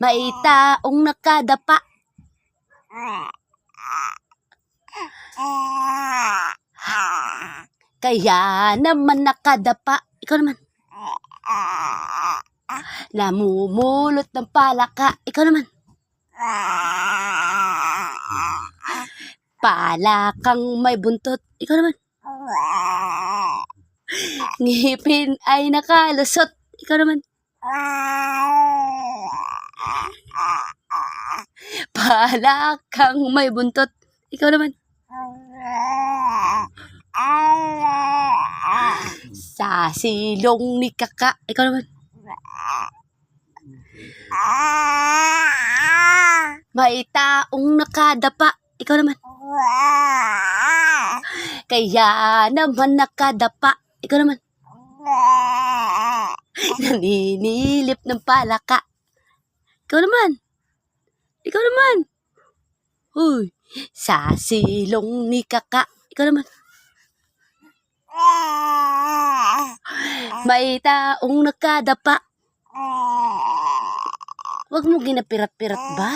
May taong nakadapa. Kaya naman nakadapa. Ikaw naman. Namumulot ng palaka. Ikaw naman. Palakang may buntot. Ikaw naman. Ngipin ay nakalusot. Ikaw naman. Palakang may buntot. Ikaw naman. Sa silong ni kaka. Ikaw naman. May taong nakadapa. Ikaw naman. Kaya naman nakadapa. Ikaw naman. Naninilip ng palaka. Ikaw naman. Ikaw naman. Uy, sa silong ni kaka. Ikaw naman. May taong nakadapa. Huwag mo ginapirat-pirat ba?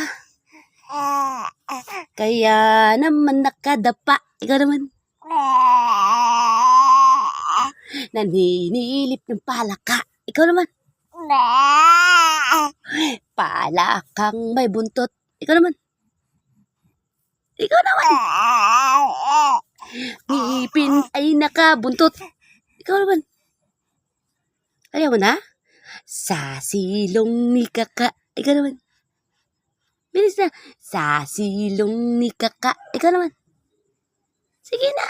Kaya naman nakadapa. Ikaw naman. Naninilip ng palaka. Ikaw naman. Palakang may buntot. Ikaw naman. Ikaw naman. Ngipin ay nakabuntot. Ikaw naman. Kaya mo na? Sa silong ni kaka. Ikaw naman. Bilis na. Sa silong ni kaka. Ikaw naman. Sige na.